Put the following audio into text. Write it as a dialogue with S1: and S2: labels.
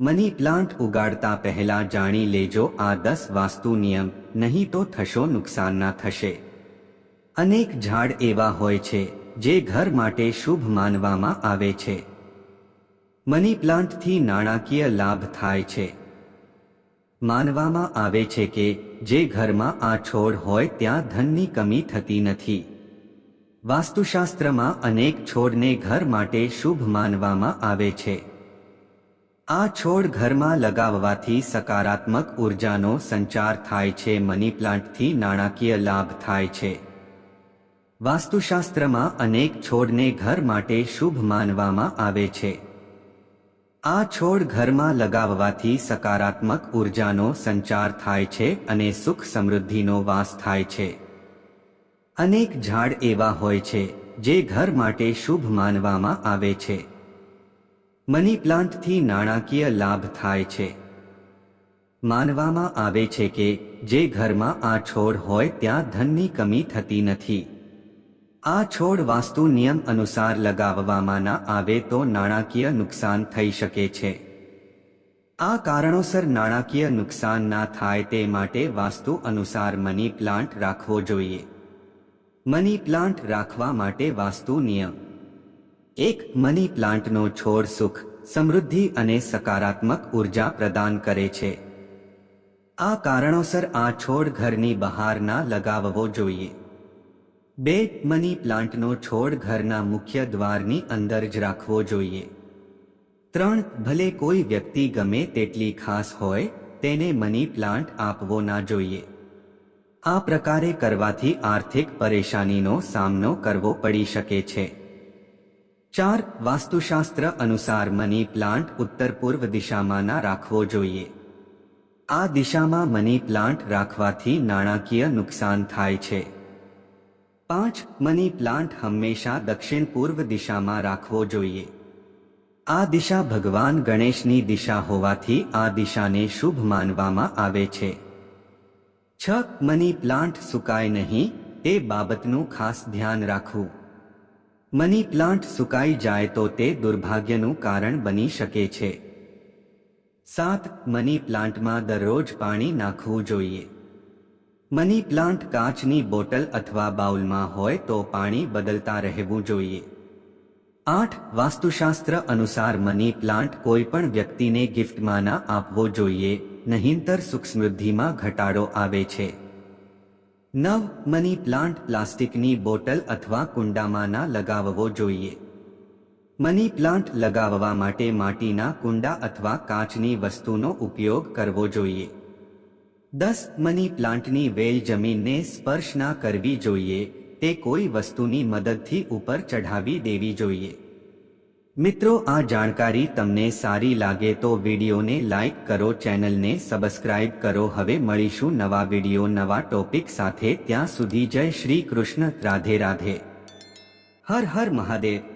S1: Money plant ઉગાડતા પહેલા જાણી લેજો આ દસ વાસ્તુ નિયમ, નહીં તો થશો નુકસાનના થશે. અનેક ઝાડ એવા હોય છે, જે ઘર માટે શુભ માનવામાં આવે છે. મની પ્લાન્ટથી નાણાકીય લાભ થાય છે. માનવામાં આવે છે કે, જે ઘરમાં આ છોડ હોય ત્યાં ધનની કમી થતી નથી. વાસ્તુશાસ્ત્રમાં અનેક છોડને ઘર માટે શુભ માનવામાં આવે છે. આ છોડ ઘરમાં લગાવવાથી સકારાત્મક ઉર્જાનો સંચાર થાય છે, મની પ્લાન્ટથી નાણાકીય લાભ થાય છે. વાસ્તુશાસ્ત્રમાં અનેક છોડને ઘર માટે શુભ માનવામાં આવે છે. આ છોડ ઘરમાં લગાવવાથી સકારાત્મક ઉર્જાનો સંચાર થાય છે અને સુખ સમૃદ્ધિનો વાસ થાય છે. અનેક ઝાડ એવા હોય છે, જે ઘર માટે શુભ માનવામાં આવે છે. મની પ્લાન્ટથી નાણાકીય લાભ થાય છે. માનવામાં આવે છે કે, જે ઘરમાં આ છોડ હોય ત્યાં ધનની કમી થતી નથી. આ છોડ વાસ્તુ નિયમ અનુસાર લગાવવામાં ના આવે તો નાણાકીય નુકસાન થઈ શકે છે. આ કારણોસર નાણાકીય નુકસાન ના થાય તે માટે વાસ્તુ અનુસાર મની પ્લાન્ટ રાખવો જોઈએ. મની પ્લાન્ટ રાખવા માટે વાસ્તુ નિયમ. એક મની પ્લાન્ટનો છોડ સુખ, સમૃદ્ધિ અને સકારાત્મક ઊર્જા પ્રદાન કરે છે. આ કારણોસર આ છોડ ઘરની બહાર ના લગાવવો જોઈએ. બે મની પ્લાન્ટનો છોડ ઘરના મુખ્ય દ્વારની અંદર જ રાખવો જોઈએ. ત્રણ, ભલે કોઈ વ્યક્તિ ગમે તેટલી ખાસ હોય, તેને મની પ્લાન્ટ આપવો ના જોઈએ. આ પ્રકારે કરવાથી આર્થિક પરેશાનીનો સામનો કરવો પડી શકે છે. ચાર વાસ્તુશાસ્ત્ર અનુસાર મની પ્લાન્ટ ઉત્તર પૂર્વ દિશામાં ના રાખવો જોઈએ. આ દિશામાં મની પ્લાન્ટ રાખવાથી નાણાકીય નુકસાન થાય છે. પાંચ, મની પ્લાન્ટ હંમેશા દક્ષિણ પૂર્વ દિશામાં રાખવો જોઈએ. આ દિશા ભગવાન ગણેશની દિશા હોવાથી આ દિશાને શુભ માનવામાં આવે છે. છ, મની પ્લાન્ટ સુકાય નહીં, તે બાબતનું ખાસ ધ્યાન રાખવું. મની પ્લાન્ટ સુકાઈ જાય તો તે દુર્ભાગ્યનું કારણ બની શકે છે. સાત, મની પ્લાન્ટમાં દરરોજ પાણી નાખવું જોઈએ. મની પ્લાન્ટ કાચની બોટલ અથવા બાઉલમાં હોય તો પાણી બદલતા રહેવું જોઈએ. આઠ, વાસ્તુશાસ્ત્ર અનુસાર મની પ્લાન્ટ કોઈ પણ વ્યક્તિને ગિફ્ટમાં ના આપવો જોઈએ, નહીંતર સુખ સમૃદ્ધિમાં ઘટાડો આવે છે. નવ મની પ્લાન્ટ પ્લાસ્ટિકની બોટલ અથવા કુંડામાં ના લગાવવો જોઈએ. મની પ્લાન્ટ લગાવવા માટે માટીના કુંડા અથવા કાચની વસ્તુનો ઉપયોગ કરવો જોઈએ. દસ મની પ્લાન્ટની વેલ જમીનને સ્પર્શ ના કરવી જોઈએ, તે કોઈ વસ્તુની મદદથી ઉપર ચઢાવી દેવી જોઈએ. મિત્રો, આ જાણકારી તમને સારી લાગે તો વિડીયોને લાઇક કરો, ચેનલને સબસ્ક્રાઇબ કરો. હવે મળીશું નવા વીડિયો, નવા ટોપિક સાથે. ત્યાં સુધી જય શ્રી કૃષ્ણ. રાધે રાધે. હર હર મહાદેવ.